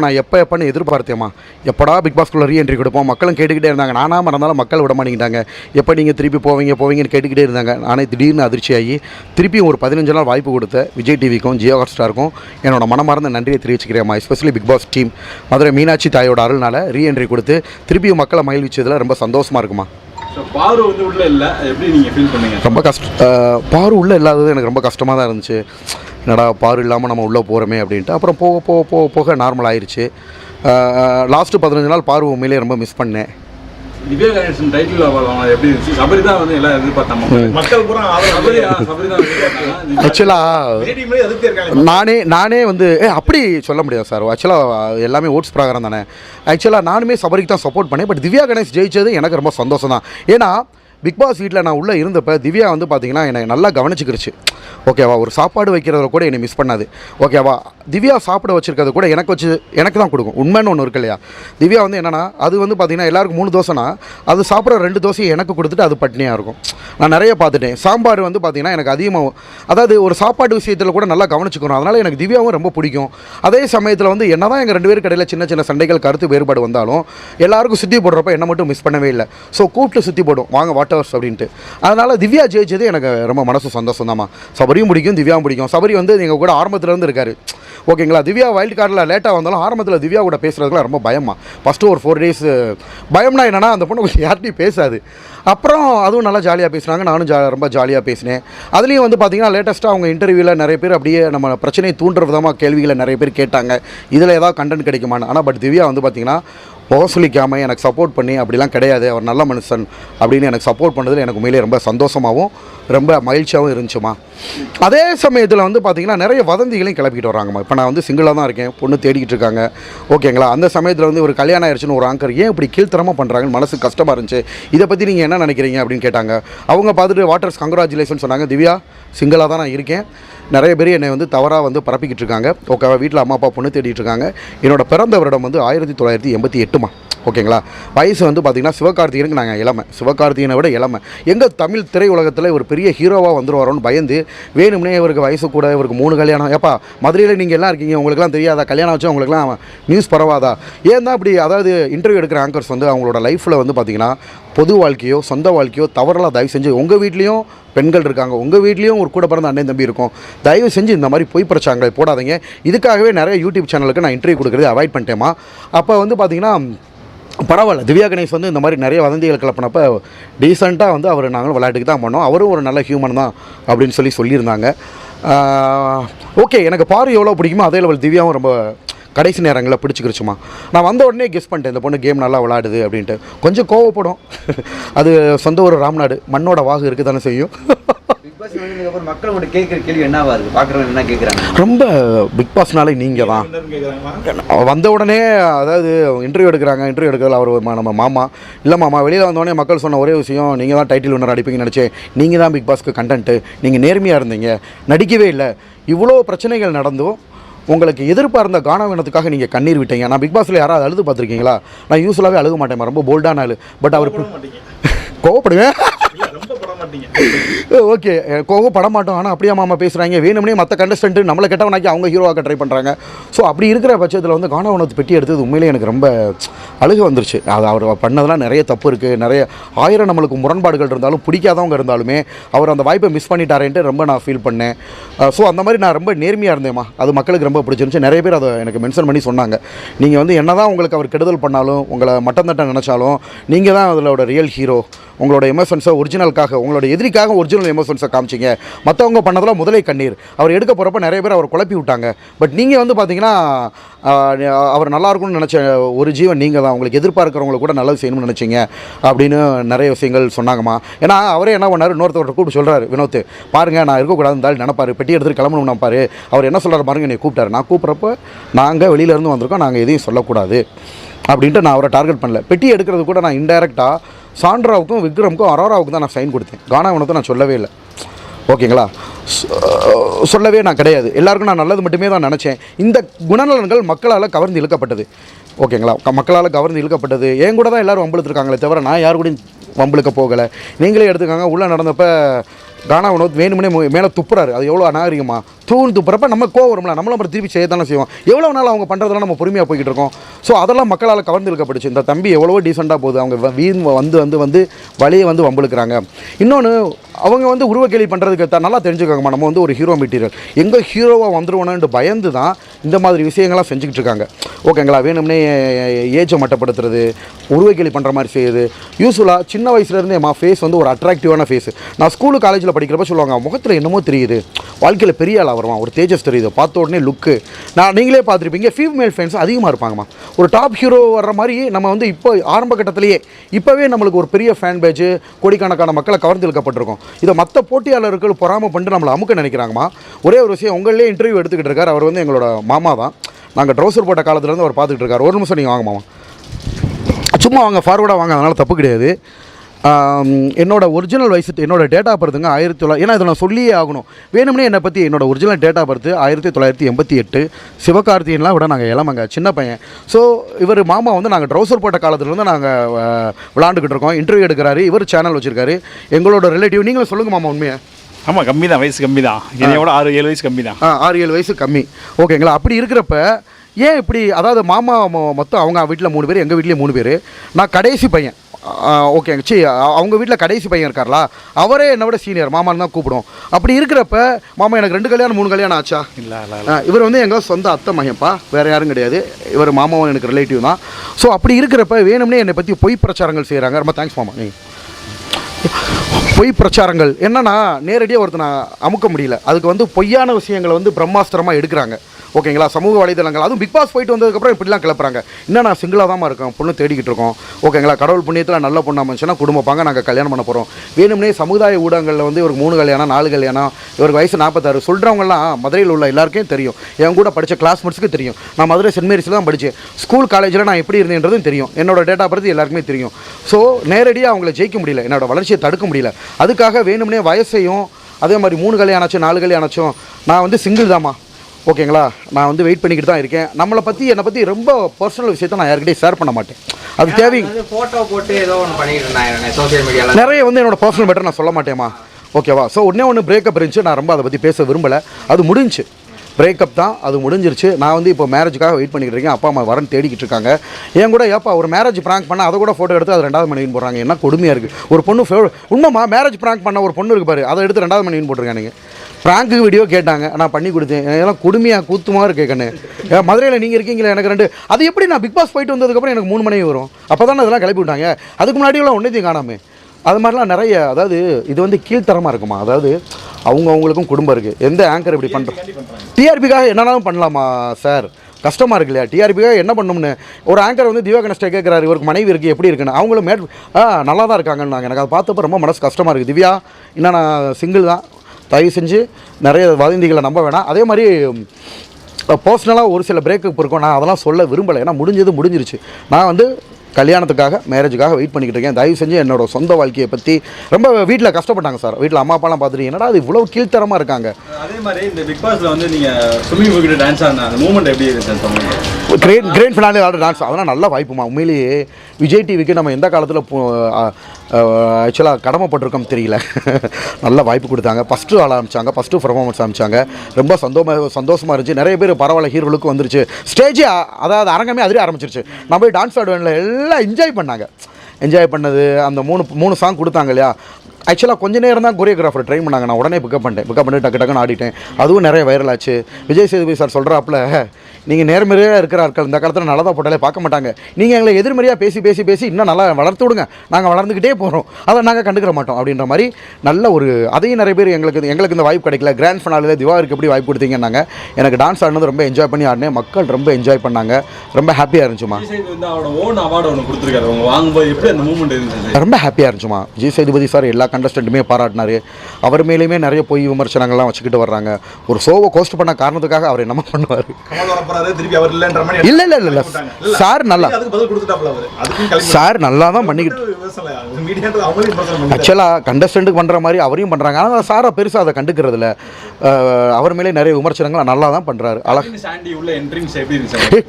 இப்போ நான் எப்போ எப்போன்னு எதிர்பார்த்தேம்மா. எப்படா பிக் பாஸ்குள்ளே ரீஎன்ட்ரி கொடுப்போம்? மக்களும் கேட்டுக்கிட்டே இருந்தாங்க. நானாக மறந்தாலும் மக்கள் விட மாட்டேங்கிட்டாங்க. எப்போ நீங்கள் திருப்பி போவீங்க போவீங்கன்னு கேட்டுக்கிட்டே இருந்தாங்க. நானே திடீர்னு அதிர்ச்சியாகி திருப்பியும் ஒரு பதினஞ்சு நாள் வாய்ப்பு கொடுத்த விஜய் டிவிக்கும் ஜியோ ஹாட் ஸ்டாருக்கும் என்னோட மனமார்ந்த நன்றியை தெரிவிச்சுக்கிறேம்மா. Especially big boss team Madurai Meenakshi தாயோட அருள்னால ரீஎன்ட்ரி கொடுத்து திருப்பியும் மக்களை மகிழ்விச்சதில் ரொம்ப சந்தோஷமாக இருக்குமா பாரு வந்து உள்ள இல்லை. எப்படி நீங்கள் ஃபீல் பண்ணீங்க? ரொம்ப கஷ்ட பாரு உள்ளே இல்லாதது எனக்கு ரொம்ப கஷ்டமாக தான் இருந்துச்சு. என்னடா பாரு இல்லாமல் நம்ம உள்ளே போகிறோமே அப்படின்ட்டு. அப்புறம் போக போக போக போக நார்மல் ஆயிடுச்சு லாஸ்ட்டு பதினஞ்சு நாள் பாரு உண்மையிலேயே ரொம்ப மிஸ் பண்ணேன். திவ்யா கணேசன் டைட்டில் எப்படி இருந்துச்சு? சபரி தான் வந்து எல்லாம் எதிர்பார்த்தாங்க. மக்கள் பூரா சபரி தான் ஆக்சுவலாக நானே நானே வந்து ஏ அப்படி சொல்ல முடியாது சார் ஆக்சுவலாக எல்லாமே ஓட்ஸ் பிரகாரம் தானே. ஆக்சுவலாக நானுமே சபரிக்கு தான் சப்போர்ட் பண்ணேன் பட் திவ்யா கணேஷ் ஜெயிச்சது எனக்கு ரொம்ப சந்தோஷம் தான் ஏன்னா பிக் பாஸ் வீட்டில் நான் உள்ளே இருந்தப்போ திவ்யா வந்து பார்த்தீங்கன்னா என்னை நல்லா கவனிச்சிக்கிருச்சு. ஓகேவா ஒரு சாப்பாடு வைக்கிறத கூட என்னை மிஸ் பண்ணாது. ஓகேவா திவ்யா சாப்பிட வச்சுருக்கிறது கூட எனக்கு வச்சு எனக்கு தான் கொடுக்கும். உண்மைன்னு ஒன்று இருக்கு இல்லையா? திவ்யா வந்து என்னன்னா அது வந்து பார்த்தீங்கன்னா எல்லாருக்கும் மூணு தோசைனா அது சாப்பிட்ற ரெண்டு தோசையை எனக்கு கொடுத்துட்டு அது பட்னியாக இருக்கும். நான் நிறைய பார்த்துட்டேன். சாம்பார் வந்து பார்த்தீங்கன்னா எனக்கு அதிகமாக அதாவது ஒரு சாப்பாடு விஷயத்தில் கூட நல்லா கவனிச்சுக்கணும். அதனால் எனக்கு திவ்யாவும் ரொம்ப பிடிக்கும். அதே சமயத்தில் வந்து என்ன தான் எங்கள் ரெண்டு பேருக்கு கடையில் சின்ன சின்ன சண்டைகள் கருத்து வேறுபாடு வந்தாலும் எல்லாருக்கும் சுற்றி போடுறப்ப என்ன மட்டும் மிஸ் பண்ணவே இல்லை. ஸோ கூப்பிட்டு சுற்றி போடும். வாங்க வாட் ஹவர்ஸ் அப்படின்ட்டு. அதனால் திவ்யா ஜெயிச்சது எனக்கு ரொம்ப மனசு சந்தோஷம் தாம்மா சபரியும் பிடிக்கும் திவ்யாவும் பிடிக்கும். சபரி வந்து எங்கள் கூட ஆரம்பத்துலேருந்து இருக்காரு. ஓகேங்களா? திவ்யா வைல்ட் கார்டில் லேட்டாக வந்தாலும் ஆரம்பத்தில் திவ்யா கூட பேசுகிறதுக்குலாம் ரொம்ப பயமா. ஃபஸ்ட்டு ஒரு ஃபோர் டேஸ் பயம்னா என்னென்னா அந்த பொண்ணு கொஞ்சம் யார்ட்டையும் பேசாது. அப்புறம் அதுவும் நல்லா ஜாலியாக பேசுனாங்க. நானும் ஜா ரொம்ப ஜாலியாக பேசினேன். அதுலேயும் வந்து பார்த்தீங்கன்னா லேட்டஸ்ட்டாக அவங்க இன்டர்வியூவில் நிறைய பேர் அப்படியே நம்ம பிரச்சனையை தூண்டுற விதமாக கேள்விகளை நிறைய பேர் கேட்டாங்க. இதில் ஏதாவது கண்டென்ட் கிடைக்குமான்னு. ஆனால் பட் திவ்யா வந்து பார்த்தீங்கன்னா முகசுலிக்காமல் எனக்கு சப்போர்ட் பண்ணி அப்படிலாம் கிடையாது. அவர் நல்ல மனுஷன் அப்படின்னு எனக்கு சப்போர்ட் பண்ணதில் எனக்கு உண்மையிலேயே ரொம்ப சந்தோஷமாகவும் ரொம்ப மகிழ்ச்சியாகவும் இருந்துச்சுமா. அதே சமயத்தில் வந்து பார்த்திங்கன்னா நிறைய வதந்திகளையும் கிளப்பிட்டு வராங்கம்மா. இப்போ நான் வந்து சிங்கிளாக தான் இருக்கேன். பொண்ணு தேடிக்கிட்டு இருக்காங்க. ஓகேங்களா அந்த சமயத்தில் வந்து ஒரு கல்யாணம் ஆயிடுச்சுன்னு ஒரு ஆங்கர் ஏன் இப்படி கீழ்த்தரமாக பண்ணுறாங்கன்னு மனசு கஷ்டமாக இருந்துச்சு. இதை பற்றி நீங்கள் என்ன நினைக்கிறீங்க அப்படின்னு கேட்டாங்க. அவங்க பார்த்துட்டு வாட்டர்ஸ் கங்க்ராச்சுலேஷன் சொன்னாங்க. திவ்யா சிங்கிளாக தான் நான் இருக்கேன். நிறைய பேர் என்னை வந்து தவறாக வந்து பரப்பிக்கிட்டு இருக்காங்க. ஓகேவா வீட்டில் அம்மா அப்பா பொண்ணு தேடிட்டு இருக்காங்க. என்னோட பிறந்த வருடம் வந்து ஆயிரத்தி தொள்ளாயிரத்தி எண்பத்தி எட்டுமா ஓகேங்களா? வயசு வந்து பார்த்திங்கன்னா சிவகார்த்திகனுக்கு நாங்கள் இளமை. சிவகார்த்திகனை விட இளமை. எங்கள் தமிழ் திரையுலகத்தில் ஒரு பெரிய ஹீரோவாக வந்துருவாரோன்னு பயந்து வேணும்னே இவருக்கு வயசு கூட இவருக்கு மூணு கல்யாணம். ஏப்பா மதுரையில் நீங்கள் எல்லாம் இருக்கீங்க உங்களுக்குலாம் தெரியாதா? கல்யாணம் வச்சு உங்களுக்குலாம் நியூஸ் பரவாதா? ஏன் தான் இப்படி அதாவது இன்டர்வியூ எடுக்கிற ஆங்கர்ஸ் வந்து அவங்களோட லைஃப்பில் வந்து பார்த்திங்கன்னா பொது வாழ்க்கையோ சொந்த வாழ்க்கையோ தவறலாம் தயவு செஞ்சு உங்கள் வீட்லேயும் பெண்கள் இருக்காங்க. உங்கள் வீட்லேயும் ஒரு கூட பிறந்த அண்ணன் தம்பி இருக்கும். தயவு செஞ்சு இந்த மாதிரி பொய் பிரச்சாங்களை போடாதீங்க. இதுக்காகவே நிறைய யூடியூப் சேனலுக்கு நான் இன்டர்வியூ கொடுக்குறது அவாய்ட் பண்ணிட்டேமா அப்போ வந்து பார்த்திங்கன்னா பரவாயில்ல. திவ்யா கணேஷ் வந்து இந்த மாதிரி நிறைய வதந்திகள் கிளப்பினப்ப டீசெண்டாக வந்து அவர் நாங்களும் விளையாட்டுக்கு தான் பண்ணோம். அவரும் ஒரு நல்ல ஹியூமன் தான் அப்படின்னு சொல்லி சொல்லியிருந்தாங்க. ஓகே எனக்கு பாரு எவ்வளோ பிடிக்குமோ அதே லெவல் திவ்யாவும் ரொம்ப கடைசி நேரங்களில் பிடிச்சிக்கிருச்சுமா. நான் வந்த உடனே கெஸ் பண்ணிட்டேன் இந்த பொண்ணு கேம் நல்லா விளாடுது அப்படின்ட்டு. கொஞ்சம் கோவப்படும். அது சொந்த ஒரு ராம்நாடு. மண்ணோட வாகு இருக்குது தானே செய்யும் பிக் பாஸ் வந்ததுக்கப்புறம் மக்கள் உங்கள்கிட்ட கேட்குற கேள்வி என்னவா இருக்கு? பார்க்குறவங்க என்ன கேட்குறாங்க? ரொம்ப பிக் பாஸ்னாலே நீங்கள் தான் வந்த உடனே அதாவது இன்டர்வியூ எடுக்கிறாங்க இன்டர்வியூ எடுக்கிறதுல அவர் நம்ம மாமா. இல்லை மாமா வெளியில் வந்தோடனே மக்கள் சொன்ன ஒரே விஷயம் நீங்கள் தான் டைட்டில் வின்னர் அடிப்பீங்கன்னு நினச்சேன். நீங்கள் தான் பிக் பாஸ்க்கு கண்டென்ட்டு நீங்கள் நேர்மையாக இருந்தீங்க. நடிக்கவே இல்லை. இவ்வளோ பிரச்சனைகள் நடந்தும் உங்களுக்கு எதிர்பார்ந்த கானவீனத்துக்காக நீங்கள் கண்ணீர் விட்டீங்க. நான் பிக் பாஸில் யாராவது அழுது பார்த்துருக்கீங்களா? நான் யூஸ்வலாகவே அழுக மாட்டேன் ரொம்ப போல்டான ஆள். But our கோவப்படுவேன்? ஓகே ரொம்ப பட ஓகே. மாட்டோம். ஆனால் அப்படியே மாமா பேசுகிறாங்க வேணும்னே மற்ற கண்டஸ்டன்ட் நம்மளை கெட்டவனாக்கி அவங்க ஹீரோவாக்க ட்ரை பண்ணுறாங்க ஸோ அப்படி இருக்கிற பட்சத்தில் வந்து காணவனத்து பெட்டி எடுத்தது உண்மையிலே எனக்கு ரொம்ப அழுக வந்துருச்சு. அது அவர் பண்ணதெல்லாம் நிறைய தப்பு இருக்குது நிறைய ஆயிரம் நம்மளுக்கு முரண்பாடுகள் இருந்தாலும் பிடிக்காதவங்க இருந்தாலுமே அவர் அந்த வாய்ப்பை மிஸ் பண்ணிட்டாரேன்ட்டு ரொம்ப நான் ஃபீல் பண்ணேன். ஸோ அந்த மாதிரி நான் ரொம்ப நேர்மையாக இருந்தேம்மா. அது மக்களுக்கு ரொம்ப பிடிச்சிருந்துச்சு. நிறைய பேர் அதை எனக்கு மென்ஷன் பண்ணி சொன்னாங்க. நீங்கள் வந்து என்ன தான் உங்களுக்கு அவர் கெடுதல் பண்ணாலும் உங்களை மட்டம் தட்ட நினச்சாலும் நீங்கள் தான் அதோட ரியல் ஹீரோ உங்களோட எமோஷன்ஸை ஒரிஜினலுக்காக உங்களோட எதிரிக்காக ஒரிஜினல் எமோஷன்ஸை காமிச்சிங்க. மற்றவங்க பண்ணதெல்லாம் முதலை கண்ணீர். அவர் எடுக்க போகிறப்ப நிறைய பேர் அவர் குழப்பி விட்டாங்க. பட் நீங்கள் வந்து பார்த்தீங்கன்னா அவர் நல்லா இருக்கும்னு நினச்ச ஒரு ஜீவன் நீங்கள் தான். உங்களுக்கு எதிர்பார்க்குறவங்களுக்கு கூட நல்லது செய்யணும்னு நினச்சிங்க அப்படின்னு நிறைய விஷயங்கள் சொன்னாங்கம்மா. ஏன்னா அவரே என்ன பண்ணார்? இன்னொருத்தவர்கிட்ட கூப்பிட்டு சொல்கிறாரு வினோத். பாருங்கள் நான் இருக்கக்கூடாதுன்னு இருந்தாலும் நினைப்பாரு. பெட்டி எடுத்துகிட்டு கிளம்பணும் நினைப்பாரு அவர் என்ன சொல்கிறார் பாருங்க என்னை கூப்பிட்டாரு. நான் கூப்பிட்றப்ப நாங்கள் வெளியிலேருந்து வந்திருக்கோம் நாங்கள் எதையும் சொல்லக்கூடாது. அப்படின்ட்டு நான் அவரை டார்கெட் பண்ணல. பெட்டி எடுக்கிறது கூட நான் இன்டெரக்டாக சாண்ட்ராவுக்கும் விக்ரமுக்கும் அரோராவுக்கும் தான் நான் சைன் கொடுத்தேன். கானாவனுக்கும் நான் சொல்லவே இல்லை. ஓகேங்களா? சொல்லவே நான் கிடையாது. எல்லாருக்கும் நான் நல்லது மட்டுமே தான் நினச்சேன். இந்த குணநலன்கள் மக்களால் கவர்ந்து இழுக்கப்பட்டது. ஓகேங்களா? மக்களால் கவர்ந்து இழுக்கப்பட்டது. என் கூட தான் எல்லோரும் வம்பிழுத்துருக்காங்களே தவிர நான் யார் கூடயும் வம்பிழுக்க போகலை. நீங்களே எடுத்துக்காங்க. உள்ளே நடந்தப்போ ராணா வினோத் வேணுமனே மேலே துப்புறாரு. அது எவ்வளோ அநாகரிகமா? தூண் துப்புறப்ப நம்ம கோவம் வரும்ல. நம்மளும் அப்புறம் திருப்பி செய்ய தானே செய்வோம். எவ்வளோ நாள் அவங்க பண்ணுறதெல்லாம் நம்ம பொறுமையாக போய்கிட்டு இருக்கோம். ஸோ அதெல்லாம் மக்களால் கவர்ந்துருக்கப்படுச்சு இந்த தம்பி எவ்வளவோ டீசெண்டாக போகுது. அவங்க வீண் வந்து வந்து வந்து வழியை வந்து வம்பளுக்குறாங்க இன்னொன்று அவங்க வந்து உருவக்கேலி பண்ணுறதுக்கு த- நல்லா தெரிஞ்சுக்காங்கம்மா. நம்ம வந்து ஒரு ஹீரோ மெட்டீரியல் எங்கே ஹீரோவாக வந்துடுவோன்னு பயந்து தான் இந்த மாதிரி விஷயங்கள்லாம் செஞ்சுக்கிட்டு இருக்காங்க. ஓகேங்களா? வேணும்னே ஏஜை மட்டப்படுத்துறது உருவக்கேலி பண்ணுற மாதிரி செய்யுது. யூஸ்ஃபுல்லாக சின்ன வயசுலேருந்தே என் ஃபேஸ் வந்து ஒரு அட்ராக்டிவான ஃபேஸ் நான் ஸ்கூலு காலேஜில் படிக்கிறப்ப சொல்லுவாங்க முகத்தில் என்னமோ தெரியுது. வாழ்க்கையில் பெரிய ஆளாக வருவான். ஒரு தேஜஸ் தெரியுது. பார்த்த உடனே லுக்கு நான் நீங்களே பார்த்துருப்பீங்க ஃபீமேல் ஃபேன்ஸ் அதிகமாக இருப்பாங்கம்மா. ஒரு டாப் ஹீரோ வர்ற மாதிரி நம்ம வந்து இப்போ ஆரம்ப கட்டத்திலேயே இப்போவே நம்மளுக்கு ஒரு பெரிய ஃபேன் பேஜ் கோடிக்கணக்கான மக்களை கவர்ந்து இழுக்கப்பட்டிருக்கோம். இதை மற்ற போட்டியாளர்கள் பொறாமல் பண்ணிட்டு நம்மளை அமுக்க நினைக்கிறாங்கம்மா. ஒரே ஒரு விஷயம் உங்களே இன்டர்வியூ எடுத்துக்கிட்டு இருக்கார். அவர் வந்து எங்களோட மாமா தான். நாங்கள் ட்ரௌசர் போட்ட காலத்துலேருந்து அவர் பார்த்துக்கிட்டு இருக்கார். ஒரு நிமிஷம் நீங்கள் வாங்க மாமா. சும்மா வாங்க ஃபார்வர்டாக வாங்க. அதனால் தப்பு கிடையாது. என்னோட ஒரிஜினல் வயசு என்னோட டேட்டா பர்த்துங்க ஆயிரத்தி தொள்ளாயிரம் ஏன்னா இதை நான் சொல்லியே ஆகணும். வேணும்னே என்னை பற்றி என்னோட ஒரிஜினல் டேட்டா பர்த்து ஆயிரத்தி தொள்ளாயிரத்தி எண்பத்தி எட்டு. சிவகார்த்தியன்லாம் விட நாங்கள் இளமங்க சின்ன பையன். ஸோ இவர் மாமா வந்து நாங்கள் ட்ரௌசர் போட்ட காலத்துலேருந்து நாங்கள் விளாண்டுக்கிட்டு இருக்கோம். இன்டர்வியூ எடுக்கிறாரு. இவர் சேனல் வச்சுருக்காரு. எங்களோட ரிலேட்டிவ் நீங்களும் சொல்லுங்கள் மாமா உண்மையை. ஆமாம் கம்மி தான் வயசு கம்மி தான் என்னையோட ஆறு ஏழு வயசு கம்மி தான் ஆ ஆறு ஏழு வயசு கம்மி. ஓகேங்களா? அப்படி இருக்கிறப்ப ஏன் இப்படி அதாவது மாமா மொத்தம் அவங்க வீட்டில் மூணு பேர் எங்கள் வீட்லேயே மூணு பேர். நான் கடைசி பையன். ஓகேங்க சி அவங்க வீட்டில் கடைசி பையன் இருக்கார்லா அவரே என்னை விட சீனியர் மாமான்னு தான் கூப்பிடுவோம். அப்படி இருக்கிறப்ப மாமா எனக்கு ரெண்டு கல்யாணம் மூணு கல்யாணம் ஆச்சா? இல்லை இவர் வந்து எங்கள் சொந்த அத்தை மகன்ப்பா. வேறு யாரும் கிடையாது. இவர் மாமாவும் எனக்கு ரிலேட்டிவ் தான். ஸோ அப்படி இருக்கிறப்ப வேணும்னே என்னை பற்றி பொய் பிரச்சாரங்கள் செய்கிறாங்க ரொம்ப தேங்க்ஸ் மாமா. நீங்கள் பொய் பிரச்சாரங்கள். என்னன்னா நேரடியாக ஒருத்தனை அமுக்க முடியல. அதுக்கு வந்து பொய்யான விஷயங்களை வந்து பிரம்மாஸ்திரமாக எடுக்கிறாங்க. ஓகேங்களா? சமூக வலைதளங்கள். அதுவும் பிக் பாஸ் போயிட்டு வந்ததுக்கப்புறம் இப்படிலாம் கிளப்புறாங்க. இன்னும் நான் சிங்கிளாக தான் இருக்கேன் பொண்ணு தேடிக்கிட்டு இருக்கோம். ஓகேங்களா? கடவுள் புண்ணியத்தில் நல்ல பொண்ணு அமைச்சுன்னா குடும்ப பாங்க நாங்கள் கல்யாணம் பண்ண போகிறோம் வேணும்னே சமுதாய ஊடகங்களில் வந்து இவருக்கு மூணு கல்யாணம் நாலு கல்யாணம் இவருக்கு வயசு நாற்பத்தாறு சொல்கிறவங்கலாம் மதுரையில் உள்ள எல்லாருக்கும் தெரியும். என் கூட படித்த கிளாஸ்மேட்ஸுக்கு தெரியும். நான் மதுரை சென்ட் மேரிஸில் தான் படித்தேன் ஸ்கூல் காலேஜில் நான் எப்படி இருந்தேன்றதும் தெரியும். என்னோட டேட்டா பற்றி எல்லாருக்குமே தெரியும். ஸோ நேரடியாக அவங்கள ஜெயிக்க முடியல. என்னோட வளர்ச்சியை தடுக்க முடியல. அதுக்காக வேணும்னே வயசையும் அதே மாதிரி மூணு கல்யாணம் ஆச்சும் நாலு கல்யாணம் ஆச்சும் நான் வந்து சிங்கிள் தாம்மா. ஓகேங்களா? நான் வந்து வெயிட் பண்ணிக்கிட்டு தான் இருக்கேன். நம்மளை பற்றி என்னை பற்றி ரொம்ப பர்சனல் விஷயத்தை நான் யார்கிட்டயும் ஷேர் பண்ண மாட்டேன். அது தேவை போட்டோ போட்டு ஏதோ ஒன்று பண்ணிட்டு இருந்தாங்க சோசியல் மீடியால நிறைய வந்து என்னோட பர்சனல் மேட்டர் நான் சொல்ல மாட்டேம்மா. ஓகேவா? ஸோ ஒன்றே ஒன்று பிரேக்கப் இருந்துச்சு. நான் ரொம்ப அதை பற்றி பேச விரும்பலை. அது முடிஞ்சுச்சு பிரேக்கப் தான். அது முடிஞ்சிருச்சு. நான் வந்து இப்போ மேரேஜுக்காக வெயிட் பண்ணிக்கிட்டு இருக்கேன். அப்பா அம்மா வரன்னு தேடிக்கிட்டு இருக்காங்க. என் கூட ஏப்பா ஒரு மேரேஜ் ப்ராங்க் பண்ண அதை கூட ஃபோட்டோ எடுத்து அது ரெண்டாவது மணின்னு போடுறாங்க. என்ன கொடுமையாக இருக்குது ஒரு பொண்ணு ஃபே- உண்மைமா மேரேஜ் ப்ராங்க் பண்ண ஒரு பொண்ணு இருக்கு பாரு. அதை எடுத்து ரெண்டாவது மணின்னு போட்டிருக்கானுங்க. ப்ராங்க்கு வீடியோ கேட்டாங்க. நான் பண்ணி கொடுத்தேன். இதெல்லாம் கொடுமையாக கூத்துமாக இருக்கு கண்ணு. மதுரையில் நீங்கள் இருக்கீங்களா? எனக்கு ரெண்டு. அது எப்படி நான் பிக் பாஸ் போயிட்டு வந்ததுக்கப்புறம் எனக்கு மூணு மணி வரும். அப்போ தானே அதெல்லாம் கிளப்பி விட்டாங்க. அதுக்கு முன்னாடியெல்லாம் ஒன்றத்தையும் காணாமே. அது மாதிரிலாம் நிறைய அதாவது இது வந்து கீழ்த்தரமாக இருக்குமா? அதாவது அவங்க அவங்களுக்கும் குடும்பம் இருக்குது எந்த ஆங்கர் இப்படி பண்ணுறோம் டிஆர்பிக்காக என்னன்னாலும் பண்ணலாமா சார் கஷ்டமாக இருக்கு இல்லையா? டிஆர்பிக்காக என்ன பண்ணணும்னு? ஒரு ஆங்கர் வந்து திவா கணஸ்டே கேட்குறாரு இவருக்கு மனைவி இருக்குது எப்படி இருக்குன்னு? அவங்களும் மேட் ஆ நல்லா தான் இருக்காங்கன்னாங்க. எனக்கு அதை பார்த்தப்ப ரொம்ப மனசு கஷ்டமாக இருக்குது திவ்யா இன்னும் நான் சிங்கிள் தான். தயவு செஞ்சு நிறைய வதந்திகளை நம்ப வேணாம். அதே மாதிரி பர்சனலாக ஒரு சில பிரேக்கப் இருக்கும். நான் அதெல்லாம் சொல்ல விரும்பலை. ஏன்னா முடிஞ்சது முடிஞ்சிருச்சு. நான் வந்து கல்யாணத்துக்காக மேரேஜுக்காக வெயிட் பண்ணிக்கிட்டு இருக்கேன். தயவு செஞ்சு என்னோட சொந்த வாழ்க்கையை பற்றி ரொம்ப வீட்டில் கஷ்டப்பட்டாங்க சார். வீட்டில் அம்மா அப்பாலாம் பார்த்துட்டு என்னடா அது இவ்வளோ கீழ்த்தரமாக இருக்காங்க. அதே மாதிரி இந்த பிக் பாஸ்ல வந்து நீங்க ஸ்விம்மிங் பூல் கிட்ட டான்ஸ் அந்த மூமெண்ட் எப்படி சொல்லுங்க கிரேட் கிரேட் ஃபினாலே ஆட டான்ஸ் அதெல்லாம் நல்ல வாய்ப்புமா? உண்மையிலேயே விஜய் டிவிக்கு நம்ம எந்த காலத்தில் ஆக்சுவலாக கடமைப்பட்டிருக்கோம் தெரியல. நல்ல வாய்ப்பு கொடுத்தாங்க. ஃபஸ்ட்டு ஆட ஆரம்பிச்சாங்க. ஃபஸ்ட்டு பர்ஃபார்மன்ஸ் ஆரம்பிச்சாங்க. ரொம்ப சந்தோம சந்தோஷமாக இருந்துச்சு. நிறைய பேர் பரவாயில்ல ஹீரோலுக்கு வந்துருச்சு. ஸ்டேஜே அதாவது அரங்கமே அதிலே ஆரம்பிச்சிருச்சு. நான் போய் டான்ஸ் ஆடுவேன்ல நல்லா என்ஜாய் பண்ணாங்க. என்ஜாய் பண்ணது அந்த மூணு மூணு சாங் கொடுத்தாங்க இல்லையா? ஆக்சுவலாக கொஞ்ச நேரம் தான் கொரியோகிராஃபர் ட்ரை பண்ணாங்க. நான் உடனே பிக்கப் பண்ணிட்டேன். பிக்கப் பண்ணி டக்கு டக்குன்னு ஆடிட்டேன். அதுவும் நிறைய வைரல் ஆச்சு. விஜய் சேதுபதி சார் சொல்கிறாப்புல நீங்கள் நேர்மறையாக இருக்கிற ஆட்கள் இந்த காலத்தில் நல்லதாக போட்டாலே பார்க்க மாட்டாங்க. நீங்கள் எங்களை எதிர்மறையாக பேசி பேசி பேசி இன்னும் நல்லா வளர்த்து விடுங்க. நாங்கள் வளர்ந்துக்கிட்டே போகிறோம் அதை நாங்கள் கண்டுக்கிற மாட்டோம் அப்படின்ற மாதிரி நல்ல ஒரு அதையும் நிறைய பேர் எங்களுக்கு எங்களுக்கு இந்த வாய்ப்பு கிடைக்கல. கிராண்ட் ஃபினாலில் திவாருக்கு எப்படி வாய்ப்பு கொடுத்தீங்கன்னாங்க. எனக்கு டான்ஸ் ஆடினது ரொம்ப என்ஜாய் பண்ணி ஆடினேன். மக்கள் ரொம்ப என்ஜாய் பண்ணாங்க. ரொம்ப ஹாப்பியாக இருந்துச்சுமா விஜய் சேதுபதி வந்து அவரோட ஓன் அவார்டு ஒன்று கொடுத்துருக்காரு. அவங்க வாங்கும்போது எப்படி அந்த மூமெண்ட் இருந்துச்சு? ரொம்ப ஹாப்பியாக இருந்துச்சுமா விஜய் சேதுபதி சார் எல்லா கண்டஸ்டண்ட்டுமே பாராட்டினாரு. அவர் மேலேயுமே நிறைய பொய் விமர்சனங்கள்லாம் வச்சுக்கிட்டு வர்றாங்க. ஒரு ஷோவை கோஸ்ட் பண்ண காரணத்துக்காக அவர் என்னமா பண்ணுவார்? போறாரு திருப்பி அவர் இல்லைன்ற மாதிரி இல்லை இல்லை இல்லை இல்ல. சார் நல்லா அதுக்கு பதில் கொடுத்துட்டாப்ல அவரு. அதுக்கும் கிளம்பி சார் நல்லா தான் பண்ணிக்கிட்டு ஆக்சுவலாக கண்டஸ்டண்ட்டுக்கு பண்ணுற மாதிரி அவரையும் பண்ணுறாங்க ஆனால் சாரை பெருசாக அதை கண்டுக்கிறது இல்ல அவர் மேலே நிறைய விமர்சனங்கள் நல்லா தான் பண்ணுறாரு அழகா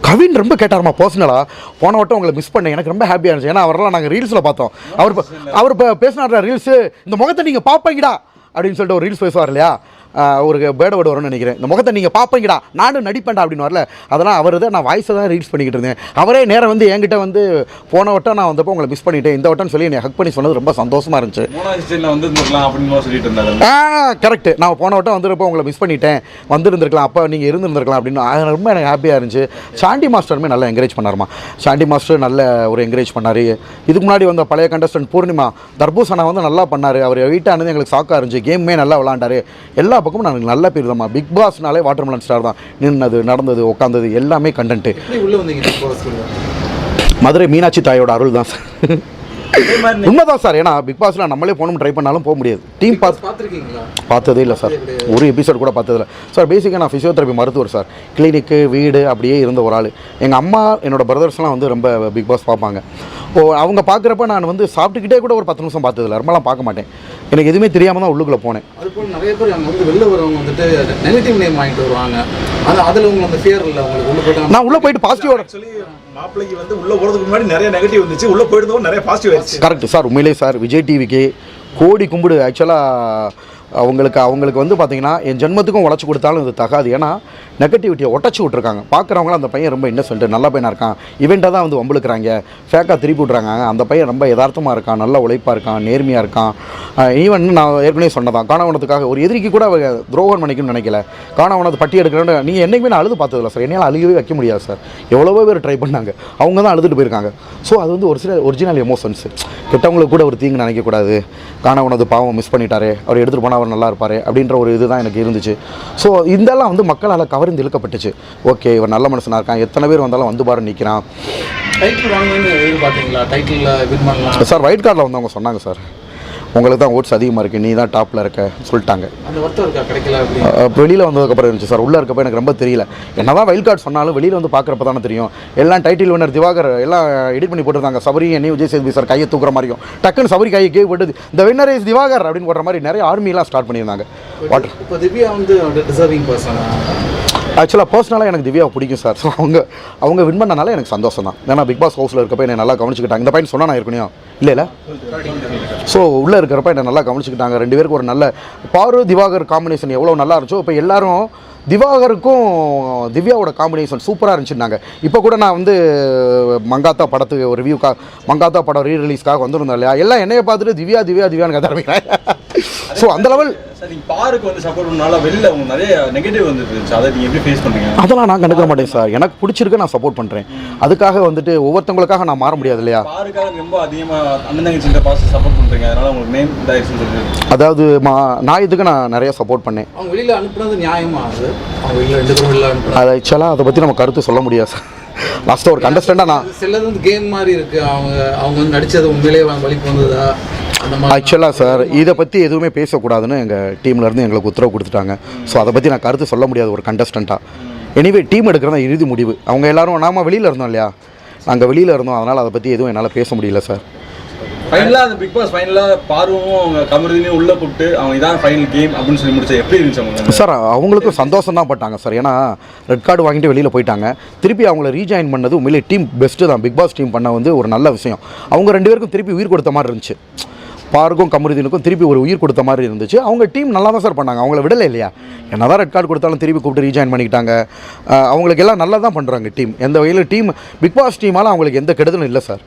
கவின் ரொம்ப கேட்டாருமா பர்சனலாக போன வட்டம் உங்களை மிஸ் பண்ணேன். எனக்கு ரொம்ப ஹாப்பியாக இருந்துச்சு. ஏன்னா அவரெல்லாம் நாங்கள் ரீல்ஸில் பார்த்தோம். அவர் அவர் பேசினார் ரீல்ஸு இந்த முகத்தை நீங்கள் பார்ப்பீங்கடா அப்படின்னு சொல்லிட்டு ஒரு ரீல்ஸ் பேசுவார் இல்லையா? ஒரு பேட வேர்டு வரும்னு நினைக்கிறேன். இந்த முகத்தை நீங்கள் பார்ப்பீங்கடா. நானும் நடிப்பேன்டா அப்படின்னு வரல. அதெல்லாம் அவர் தான் நான் வாய்ஸை தான் ரீல்ஸ் பண்ணிக்கிட்டு இருந்தேன். அவரே நேரம் வந்து என்கிட்ட வந்து போன வட்டம் நான் வந்தப்போ உங்களை மிஸ் பண்ணிட்டேன். இந்த வட்டம் சொல்லி என்னை ஹக் பண்ணி சொன்னது ரொம்ப சந்தோஷமாக இருந்துச்சு. ஆ கரெக்ட் நான் போன வட்டம் வந்திருப்போ உங்களை மிஸ் பண்ணிட்டேன். வந்திருந்திருக்கலாம். அப்போ நீங்கள் இருந்திருந்திருக்கலாம் அப்படின்னு. அது ரொம்ப எனக்கு ஹாப்பியாக இருந்துச்சு. சாண்டி மாஸ்டருமே நல்லா என்கரேஜ் பண்ணாருமா. சாண்டி மாஸ்டர் நல்ல ஒரு என்கரேஜ் பண்ணார். இதுக்கு முன்னாடி வந்த பழைய கண்டஸ்டன்ட் பூர்ணிமா தர்பூசனா வந்து நல்லா பண்ணார். அவர் வீட்டானது எங்களுக்கு சாக்காக இருந்துச்சு. கேமுமே நல்லா விளாண்டாரு எல்லா பக்கமும் எனக்கு நல்ல பேர் தான்மா. பிக் பாஸ்னாலே வாட்டர் மெலன் ஸ்டார் தான். நின்னது நடந்தது உட்காந்தது எல்லாமே கண்டென்ட்டு மதுரை மீனாட்சி தாயோட அருள் தான் சார் உண்மைதான் சார். ஏன்னா பிக் பாஸில் நம்மளே போகணும் ட்ரை பண்ணாலும் போக முடியாது. டீம் பார்த்து பாத்திருக்கீங்களா பார்த்ததே இல்லை சார். ஒரு எபிசோட் கூட பார்த்ததில்ல. சார் பேசிக்காக நான் ஃபிசியோதெரப்பி மருத்துவர் சார். கிளினிக்கு வீடு அப்படியே இருந்த ஒரு ஆள். எங்கள் அம்மா என்னோட பிரதர்ஸ்லாம் வந்து ரொம்ப பிக் பாஸ் பார்ப்பாங்க. ஓ அவங்க பார்க்குறப்ப நான் வந்து சாப்பிட்டுக்கிட்டே கூட ஒரு பத்து நிமிஷம் பார்த்ததில்ல. ரொம்பலாம் பார்க்க மாட்டேன். எனக்கு எதுவுமே தெரியாமல் தான் உள்ளுக்குள்ளே போனேன். அது போல் நிறைய பேர் அங்கே வந்து வெளில வரவங்க வந்துட்டு நெகட்டிவ் நேம் வாங்கிட்டு வருவாங்க. அது அதில் உங்களுக்கு அந்த ஃபியர் இல்லை உங்களுக்கு? நான் உள்ளே போயிட்டு பாசிட்டிவோட ஆக்சுவலி மாப்பிள்ளைக்கு வந்து உள்ள போறதுக்கு முன்னாடி நிறைய நெகட்டிவ் வந்துச்சு. உள்ள போயிட்டு நிறைய பாசிட்டிவ் ஆயிடுச்சு. கரெக்ட் சார் உண்மையிலே சார் விஜய் டிவிக்கு கோடி கும்பிடு. ஆக்சுவலாக அவங்களுக்கு அவங்களுக்கு வந்து பார்த்தீங்கன்னா என் ஜென்மத்துக்கும் உழைச்சி கொடுத்தாலும் இது தகாது. ஏன்னா நெகட்டிவிட்டியை ஒட்டச்சு விட்ருக்காங்க பார்க்குறவங்களாம் அந்த பையன் ரொம்ப இன்னசென்ட் நல்ல பையனாக இருக்கான். இவெண்ட்டாக தான் வந்து வம்பளுக்குறாங்க ஃபேக்காக திருப்பி விட்றாங்க அந்த பையன் ரொம்ப யதார்த்தமாக இருக்கான். நல்ல உழைப்பாக இருக்கான். நேர்மையாக இருக்கான். ஈவன் நான் ஏற்கனவே சொன்னதான். காணவனத்துக்காக ஒரு எதிரிக்கு கூட அவ துரோகம் நினைக்கணும்னு நினைக்கல. காணவனத்து பட்டி எடுக்கிறேன்னு நீங்கள் என்றைக்குமே நான் அழுது பார்த்ததில்ல சார் என்னால் அழுகவே வைக்க முடியாது சார் எவ்வளவோ பேர் ட்ரை பண்ணாங்க. அவங்க தான் அழுதுட்டு போயிருக்காங்க. ஸோ அது வந்து ஒரு சில ஒரிஜினல் எமோஷன்ஸ் கெட்டவங்களுக்கு கூட ஒரு தீங்கு நினைக்கக்கூடாது காணவனது பாவம் மிஸ் பண்ணிட்டாரு. அவர் எடுத்துகிட்டு போனால் அவர் நல்லா இருப்பார் அப்படின்ற ஒரு இதுதான் எனக்கு இருந்துச்சு. ஸோ இதெல்லாம் வந்து மக்களால் கவர் கவர்ந்து இழுக்கப்பட்டுச்சு. ஓகே இவர் நல்ல மனுஷனாக இருக்கான். எத்தனை பேர் வந்தாலும் வந்து பாரு நிற்கிறான் சார் ஒயிட் கார்டில் வந்தவங்க சொன்னாங்க சார் உங்களுக்கு தான் ஓட்ஸ் அதிகமாக இருக்குது நீ தான் டாப்பில் இருக்க சொல்லிட்டாங்க. வெளியில் வந்ததுக்கப்புறம் இருந்துச்சு சார் உள்ளே இருக்கப்போ எனக்கு ரொம்ப தெரியல. என்ன தான் வைல்ட் கார்டு சொன்னாலும் வெளியில் வந்து பார்க்குறப்ப தானே தெரியும். எல்லாம் டைட்டில் வின்னர் திவாகர் எல்லாம் எடிட் பண்ணி போட்டிருந்தாங்க. சபரி என்ன விஜய் சேதுபதி சார் கையை தூக்குற மாதிரியும். டக்குன்னு சபரி கையை கேள்வி போட்டு இந்த வின்னர் இஸ் திவாகர் அப்படின்னு போடுற மாதிரி நிறைய ஆர்மிலாம் ஸ்டார்ட் பண்ணியிருந்தாங்க. வாட்டர் இப்போ திவ்யா வந்து டிசர்விங் பர்சன் ஆக்சுவலாக பர்சனலாக எனக்கு திவ்யாவை பிடிக்கும் சார் ஸோ அவங்க அவங்க வின் பண்ணனால எனக்கு சந்தோஷம் தான். ஏன்னா பிக் பாஸ் ஹவுஸில் இருக்கப்போ என்னை நல்லா கவனிச்சுக்கிட்டாங்க. இந்த பையன் சொன்னா நான் இருக்கணும் இல்லை இல்லை. ஸோ உள்ளே இருக்கிறப்ப என்னை நல்லா கவனிச்சுக்கிட்டாங்க. ரெண்டு பேருக்கு ஒரு நல்ல பாரு திவாகர் காம்பினேஷன் எவ்வளோ நல்லா இருந்துச்சோ இப்போ எல்லாரும் திவாகருக்கும் திவ்யாவோட காம்பினேஷன் சூப்பராக இருந்துச்சுன்னாங்க. இப்போ கூட நான் வந்து மங்காத்தா படத்துக்கு ஒரு ரிவ்யூக்காக மங்காத்தா படம் ரீ ரிலீஸ்க்காக வந்திருந்தேன் இல்லையா? எல்லாம் என்னையை பார்த்துட்டு திவ்யா திவ்யா திவ்யான்னு கதை ஆரம்பிக்கிறேன் ஸோ அந்த லெவல் சார் நீங்க பாருக்கு வந்து சப்போர்ட் பண்ணனால வெளில உங்களுக்கு நிறைய நெகட்டிவ் வந்துட்டு இருந்துச்சு அதை நீங்க எப்படி ஃபேஸ் பண்ணீங்க அதெல்லாம் நான் கண்டுக்க மாட்டேன் சார். எனக்கு பிடிச்சிருக்கு நான் சப்போர்ட் பண்ணுறேன் அதுக்காக வந்துட்டு ஒவ்வொருத்தவங்களுக்காக நான் மாற முடியாது இல்லையா? பாருக்காக ரொம்ப அதிகமா அண்ணன் தங்கச்சிட்ட பாச சப்போர்ட் பண்றீங்க. அதனால உங்களுக்கு நேம் சொல்லிட்டு. அதாவது மா நான் இதுக்கு நான் நிறைய சப்போர்ட் பண்ணேன். அவங்க வெளியில் அனுப்புனது நியாயமா அது? அவங்க வெளியில் ரெண்டு பேரும் வெளியில் அனுப்புனாங்க அது ஆக்சுவலாக அதை பற்றி நம்ம கருத்து சொல்ல முடியாது சார். லாஸ்ட்டாக ஒரு கண்டஸ்டண்டாக நான் சிலது வந்து கேம் மாதிரி இருக்கு. அவங்க அவங்க வந்து நடிச்சது உண்மையிலேயே வலிப்பு வந்ததா? ஆக்சுவலாக சார் இதை பற்றி எதுவுமே பேசக்கூடாதுன்னு எங்கள் டீம்லேருந்து எங்களுக்கு உத்தரவு கொடுத்துட்டாங்க. ஸோ அதை பற்றி நான் கருத்து சொல்ல முடியாது ஒரு கண்டஸ்டண்ட்டாக எனிவே டீம் எடுக்கிறதா இறுதி முடிவு. அவங்க எல்லாரும் நாம வெளியில் இருந்தோம் இல்லையா? நாங்கள் வெளியில் இருந்தோம். அதனால் அதை பற்றி எதுவும் என்னால் பேச முடியல சார் ஃபைனலாக அந்த பிக் பாஸ் ஃபைனலாக பார்வமும் அவங்க கமருதினையும் உள்ளே கூப்பிட்டு அவங்க இதான் ஃபைனல் கேம் அப்படின்னு சொல்லி முடிச்சா எப்படி இருந்துச்சு அவங்க சார் அவங்களுக்கும் சந்தோஷம் தான் பட்டாங்க சார். ஏன்னா ரெட் கார்டு வாங்கிட்டு வெளியில் போயிட்டாங்க. திருப்பி அவங்கள ரீஜாயின் பண்ணது உண்மையிலே டீம் பெஸ்ட்டு தான். பிக் பாஸ் டீம் பண்ண வந்து ஒரு நல்ல விஷயம். அவங்க ரெண்டு பேருக்கும் திருப்பி உயிர் கொடுத்த மாதிரி இருந்துச்சு. பாருக்கும் கமருதீனுக்கும் திருப்பி ஒரு உயிர் கொடுத்த மாதிரி இருந்துச்சு. அவங்க டீம் நல்லா தான் சார் பண்ணாங்க. அவங்கள விடலை இல்லையா? என்ன தான் ரெட் கார்டு கொடுத்தாலும் திருப்பி கூப்பிட்டு ரீஜாயின் பண்ணிக்கிட்டாங்க. அவங்களுக்கு எல்லாம் நல்லா தான் பண்ணுறாங்க டீம் எந்த வகையில் டீம் பிக் பாஸ் டீமால் அவங்களுக்கு எந்த கெடுதலும் இல்லை சார்.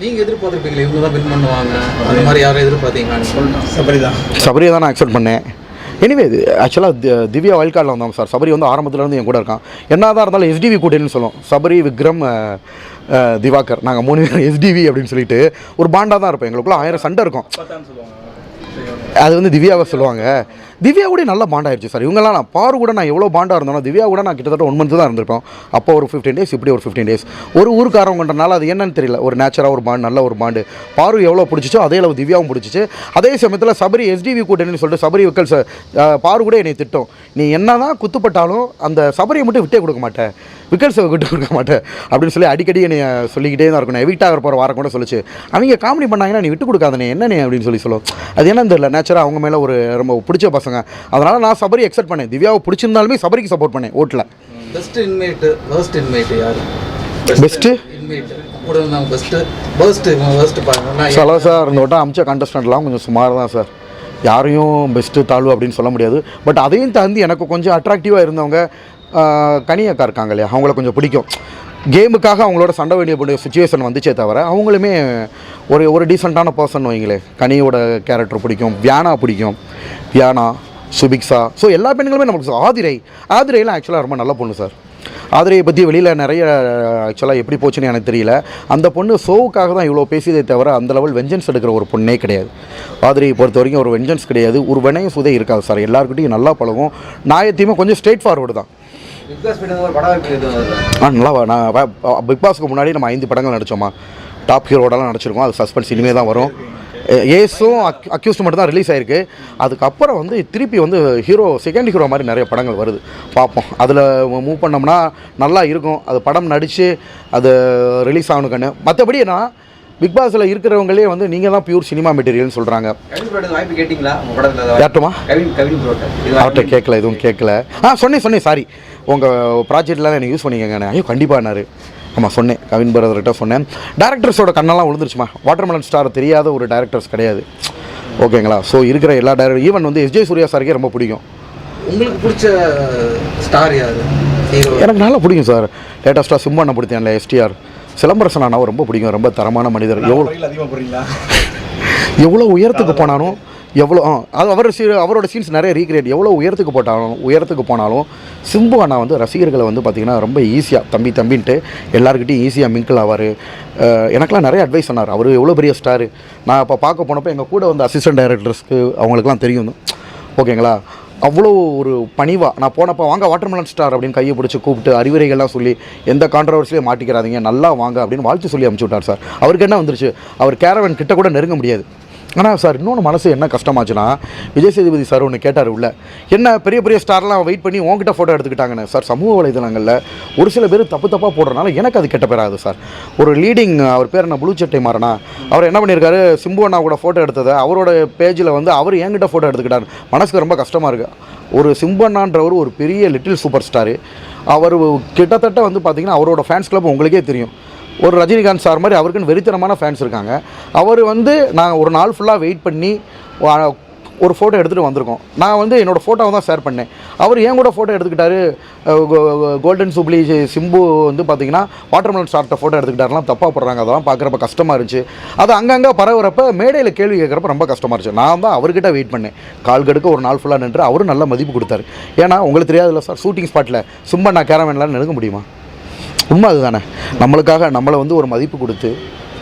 நீங்கள் எதிர்பார்த்துருப்பீங்களே இவங்க தான் வின் பண்ணுவாங்க. அந்த மாதிரி யாரும் எதிர்பார்த்தீங்களான்னு சொல்லிட்டு சபரிதான் சபரியை தான் நான் அக்செப்ட் பண்ணேன். எனிவே ஆக்சுவலாக திவ்யா வைல்ட் கார்டில் வந்தாங்க சார் சபரி வந்து ஆரம்பத்துல இருந்து என் கூட இருக்கான். என்னதான் இருந்தாலும் எஸ்டிவி கூட்டணின்னு சொல்லுவோம் சபரி விக்ரம் திவாகர். நாங்கள் மூணு பேரும் எஸ்டிவி அப்படின்னு சொல்லிட்டு ஒரு பாண்டாக தான் இருப்போம். எங்களுக்குள்ள ஆயிரம் சண்டை இருக்கும். அது வந்து திவ்யாவை சொல்லுவாங்க. திவ்யா கூட நல்ல பாண்ட் ஆயிடுச்சு சார் இவங்கெல்லாம் நான் பாரு கூட நான் எவ்வளோ பாண்டாக இருந்தோம் திவ்யா கூட நான் கிட்டத்தட்ட ஒன் மந்த் தான் இருந்திருப்போம். அப்போ ஒரு ஃபிஃப்டீன் டேஸ் இப்படி ஒரு ஃபிஃப்டீன் டேஸ் ஒரு ஊருக்காரவங்கன்றனால அது என்னன்னு தெரியல. ஒரு நேச்சராக ஒரு பாண்ட் நல்ல ஒரு பாண்டு பாரு எவ்வளோ பிடிச்சிச்சோ அதே அளவு திவ்யாவும் பிடிச்சிச்சு. அதே சமயத்தில் சபரி எஸ்டிவி கூட்டணின்னு சொல்லிட்டு சபரி விக்கல் சார் பாரு கூட என்னை திட்டம். நீ என்ன தான் குத்துப்பட்டாலும் அந்த சபரியை மட்டும் விட்டே கொடுக்க மாட்டேன். விக்கல்ஸை விட்டு கொடுக்க மாட்டேன் அப்படின்னு சொல்லி அடிக்கடி என்னை சொல்லிக்கிட்டே தான் இருக்கணும். எவிக்ட் ஆகிற போகிற வாரம் கூட சொல்லிச்சு. அவங்க காமெடி பண்ணாங்கன்னா நீ விட்டு கொடுக்காதனே என்னனே அப்படின்னு சொல்லி சொல்லுவோம் அது என்னன்னு தெரியல. நேச்சராக அவங்க மேலே ஒரு ரொம்ப பிடிச்ச பசங்க. அதனால் நான் சபரி எக்ஸெப்ட் பண்ணேன். திவ்யாவை பிடிச்சிருந்தாலுமே சபரிக்கு சப்போர்ட் பண்ணேன் ஓட்டில். பெஸ்ட் இன்மேட்டு வேர்ஸ்ட் இன்மேட்டு யாரு? பெஸ்ட்டு சில சார் இந்த வட்டம் அமிச்ச கண்டஸ்டன்ட்லாம் கொஞ்சம் சுமார் தான் சார் யாரையும் பெஸ்ட்டு தாழ்வு அப்படின்னு சொல்ல முடியாது. பட் அதையும் தாண்டி எனக்கு கொஞ்சம் அட்ராக்டிவாக இருந்தவங்க கனியக்கா இருக்காங்க இல்லையா அவங்கள கொஞ்சம் பிடிக்கும். கேமுக்காக அவங்களோட சண்டை வேண்டிய சுச்சுவேஷன் வந்துச்சே தவிர அவங்களுமே ஒரு ஒரு டீசெண்டான பர்சன் வைங்களே கனியோட கேரக்டர் பிடிக்கும் வியானா பிடிக்கும். வியானா சுபிக்ஸா ஸோ எல்லா பெண்களுமே நமக்கு ஆதிரை. ஆதிரைலாம் ஆக்சுவலாக ரொம்ப நல்ல பொண்ணு சார் ஆதிரையை பற்றி வெளியில் நிறைய ஆக்சுவலாக எப்படி போச்சுன்னு எனக்கு தெரியல. அந்த பொண்ணு ஷோவுக்காக தான் இவ்வளோ பேசியதே தவிர அந்த லெவல் வெஞ்சன்ஸ் எடுக்கிற ஒரு பொண்ணே கிடையாது. ஆதிரையை பொறுத்த வரைக்கும் ஒரு வெஞ்சன்ஸ் கிடையாது. ஒரு வினயம் சுதை இருக்காது சார் எல்லாருக்கிட்டையும் நல்லா பழகும். நாயத்தையுமே கொஞ்சம் ஸ்ட்ரெயிட் ஃபார்வர்டு தான். ஆ நல்லா நான் பிக் பாஸ்க்கு முன்னாடி நம்ம ஐந்து படங்கள் நடித்தோமா டாப் ஹீரோடலாம் நடிச்சிருக்கோம் அது சஸ்பென்ஸ் இனிமே தான் வரும். ஏ- ஏசும் அக் அக்யூஸ்ட் மட்டும் தான் ரிலீஸ் ஆயிருக்கு. அதுக்கப்புறம் வந்து திருப்பி வந்து ஹீரோ செகண்ட் ஹீரோ மாதிரி நிறைய படங்கள் வருது. பார்ப்போம். அதில் மூவ் பண்ணோம்னா நல்லா இருக்கும். அது படம் நடித்து அது ரிலீஸ் ஆகணும் கண்ணு மற்றபடி நான் பிக் பாஸில் இருக்கிறவங்களே வந்து நீங்கள் தான் பியூர் சினிமா மெட்டீரியல்னு சொல்கிறாங்க யார்ட்டுமா? அவர்கிட்ட கேட்கல எதுவும் கேட்கல. ஆ சொன்னேன் சொன்னேன் சாரி உங்கள் ப்ராஜெக்ட்லாம் எனக்கு யூஸ் பண்ணிக்கங்க. ஐயோ கண்டிப்பானாரு ஆமாம் சொன்னேன். கவின் பிரதர்கிட்ட சொன்னேன். டேரக்டர்ஸோட கண்ணெல்லாம் விழுந்துருச்சுமா வாட்டர்மெலன் ஸ்டார் தெரியாத ஒரு டேரக்டர்ஸ் கிடையாது. ஓகேங்களா? ஸோ இருக்கிற எல்லா டேரக்டர் ஈவன் வந்து எஸ்ஜே சூர்யா சாருக்கே ரொம்ப பிடிக்கும். உங்களுக்கு பிடிச்ச ஸ்டார் யாரு? எனக்கு நல்லா பிடிக்கும் சார் லேட்டஸ்ட்டாக சிம்மண்ண பிடித்தேன்ல எஸ்டிஆர் சிலம்பரசன் அண்ணாவை ரொம்ப பிடிக்கும். ரொம்ப தரமான மனிதர். எவ்வளோ எவ்வளோ உயரத்துக்கு போனாலும் எவ்வளோ அது அவர் சீ அவரோட சீன்ஸ் நிறைய ரீக்ரியேட் எவ்வளோ உயரத்துக்கு போட்டாலும் உயரத்துக்கு போனாலும் சிம்பு அண்ணா வந்து ரசிகர்களை வந்து பார்த்திங்கன்னா ரொம்ப ஈஸியாக தம்பி தம்பின்ட்டு எல்லாருக்கிட்டையும் ஈஸியாக மிங்கிள் ஆவார். எனக்கெலாம் நிறைய அட்வைஸ் சொன்னார். அவர் எவ்வளோ பெரிய ஸ்டார் நான் இப்போ பார்க்க போனப்போ எங்கள் கூட வந்து அசிஸ்டன்ட் டைரக்டர்ஸ்க்கு அவங்களுக்குலாம் தெரியும். ஓகேங்களா அவ்வளோ ஒரு பணிவாக நான் போனப்போ வாங்க வாட்டர்மெலன் ஸ்டார் அப்படின்னு கையை பிடிச்சி கூப்பிட்டு அறிவுரைகள்லாம் சொல்லி எந்த கான்ட்ரவர்சிலையும் மாட்டிக்கிறாதீங்க நல்லா வாங்க அப்படின்னு வாழ்த்து சொல்லி அமுச்சு விட்டார் சார். அவருக்கு என்ன வந்துருச்சு? அவர் கேரவன் கிட்ட கூட நெருங்க முடியாது. ஆனால் சார் இன்னொன்று மனசு என்ன கஷ்டமாச்சுன்னா விஜய் சேதுபதி சார் ஒன்று கேட்டார் உள்ள. என்ன பெரிய பெரிய ஸ்டார்லாம் வெயிட் பண்ணி உங்ககிட்ட ஃபோட்டோ எடுத்துக்கிட்டாங்கண்ணே சார் சமூக வலைதளங்களில் ஒரு சில பேர் தப்பு தப்பாக போடுறனால எனக்கு அது கெட்ட பெறாது சார் ஒரு லீடிங் அவர் பேர் என்ன ப்ளூ சட்டை மாறனா அவர் என்ன பண்ணியிருக்காரு சிம்பு அண்ணா கூட ஃபோட்டோ எடுத்ததை அவரோட பேஜில் வந்து அவர் என்கிட்ட ஃபோட்டோ எடுத்துக்கிட்டார். மனசுக்கு ரொம்ப கஷ்டமாக இருக்குது ஒரு சிம்பண்ணான்றவர் ஒரு பெரிய லிட்டில் சூப்பர் ஸ்டாரு அவர் கிட்டத்தட்ட வந்து பார்த்தீங்கன்னா அவரோட ஃபேன்ஸ் கிளப் உங்களுக்கே தெரியும். ஒரு ரஜினிகாந்த் சார் மாதிரி அவருக்குன்னு வெறித்தனமான ஃபேன்ஸ் இருக்காங்க. அவர் வந்து நான் ஒரு நாள் ஃபுல்லாக வெயிட் பண்ணி ஒரு ஃபோட்டோ எடுத்துகிட்டு வந்திருக்கோம். நான் வந்து என்னோடய ஃபோட்டோவை தான் ஷேர் பண்ணேன். அவர் ஏன் கூட ஃபோட்டோ எடுத்துக்கிட்டாரு? கோல்டன் சூப்ளி சிம்பு வந்து பார்த்தீங்கன்னா வாட்டர்மெலன் ஸ்டார்ட்ட ஃபோட்டோ எடுத்துக்கிட்டாருலாம் தப்பாக போடுறாங்க. அதெல்லாம் பார்க்குறப்ப கஷ்டமாக இருந்துச்சு. அது அங்கங்கே பரவுறப்ப மேடையில் கேள்வி கேட்குறப்ப ரொம்ப கஷ்டமாக இருந்துச்சு. நான் தான் அவர்கிட்ட வெயிட் பண்ணேன். கால் கடுக்க ஒரு நாள் ஃபுல்லாக நின்று அவரும் நல்ல மதிப்பு கொடுத்தாரு. ஏன்னா உங்களுக்கு தெரியாதுல்ல சார் ஷூட்டிங் ஸ்பாட்டில் சும்மா நான் கேரவேன்லாம் நெருங்க முடியுமா? உண்மை அதுதானே நம்மளுக்காக நம்மளை வந்து ஒரு மதிப்பு கொடுத்து